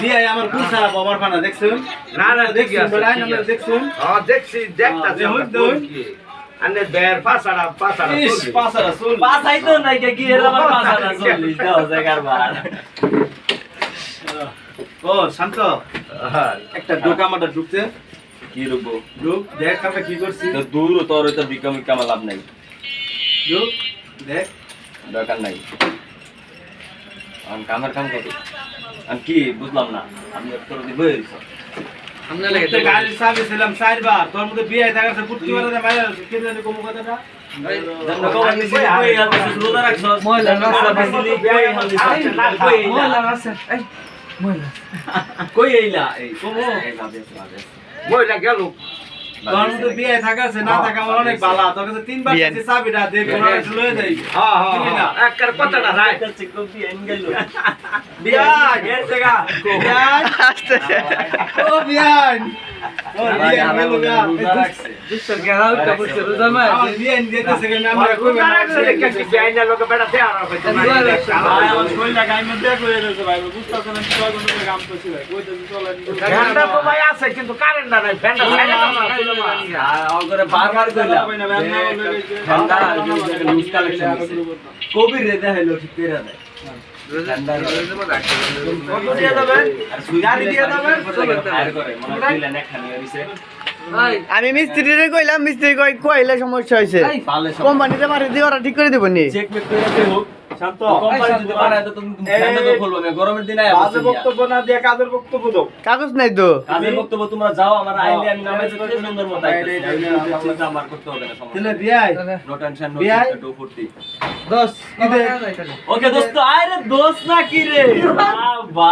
বিয়ে আমার খুব খারাপ আমার ফানা দেখছুন না, না, ঠিকই দেখছুন আছে, বেড়াই ঠিকই আমরা আছে। দেখছুন হ্যাঁ, দেখছি, দেখতাছি দেখুন, আমরা, দেখুন। কোন কি। আনে বের পাছাড়া, পাছাড়া ইস চলবে। পাসারা চুল পাঁচাই তো নাই কে কি এর আবার চল্লিশ দেওয়া যায় কারবার ও শান্ত। একটা ডোকা মাটা ঢুকছে কি রুকবো ঢুক দেখ আমরা কি করছি। তো দূর তোর লাভ নাই। ঢুক দেখ। দরকার নাই। আমি কামের কাম করি। আমি কি বুঝলাম না? আমি তোর দিব একটা গাড়ির চাবি ছিলাম চারবার। তোর মধ্যে বিয়ে থাকার সে পুটকি মারা দে মারা কে জানি কোন কথাটা? কই এইলা এই কমো। মহিলা গেল। মধ্যে বিয়ে থাকা আছে না থাকা আমার অনেক বালা। তোর কাছে তিনবার বিয়ে- দিছি চাবিটা দে কোন একটা লয়ে যাই। হ্যাঁ, হ্যাঁ, না? হ্যাঁ। বিয়ান বিয়ান। আস্তে। ও বিয়ান। ফ্যানটা কিন্তু কারেন্টটা নাই। ফ্যানটা ছাইড়া দাও না, খুলে মার। কবির রে দেখাইলো ঠিক করে দেয় আমি মিস্ত্রিরে কইলাম মিস্ত্রি কই কইলে সমস্যা হয়েছে কোম্পানিতে মারি দিয়ে ওরা ঠিক করে দিবনি গরমের দিনে বাজে বক্তব্য না দিয়ে কাজের বক্তব্য দাও। কাগজ নাই তো। কাজের বক্তব্য তোমরা যাও আমার আইলে আমি নামে যেতে সুন্দর মতো চিন্তা আমার করতে হবে না তাহলে বিয়াই নো টেনশন নো বিয়াই? টু ফুর্তি দোস ইদে ওকে দোস্ত আয় রে না কি রে? বাবা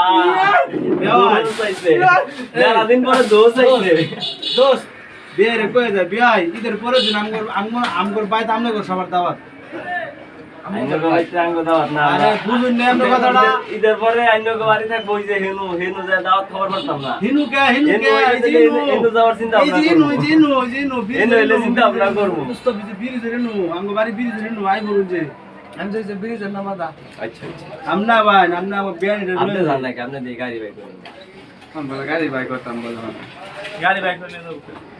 দোস্ত আইছে। মেলা দিন পরে দোস্ত আইছে। দোস বিয়ে রে কই যায় বিয়াই ঈদের পরের দিন আমগর আমগর আমগর বাইতে আমগর সবার দাওয়াত। গাড়ি বাই করেন গাড়ি বাই করতাম বলো গাড়ি বাই করে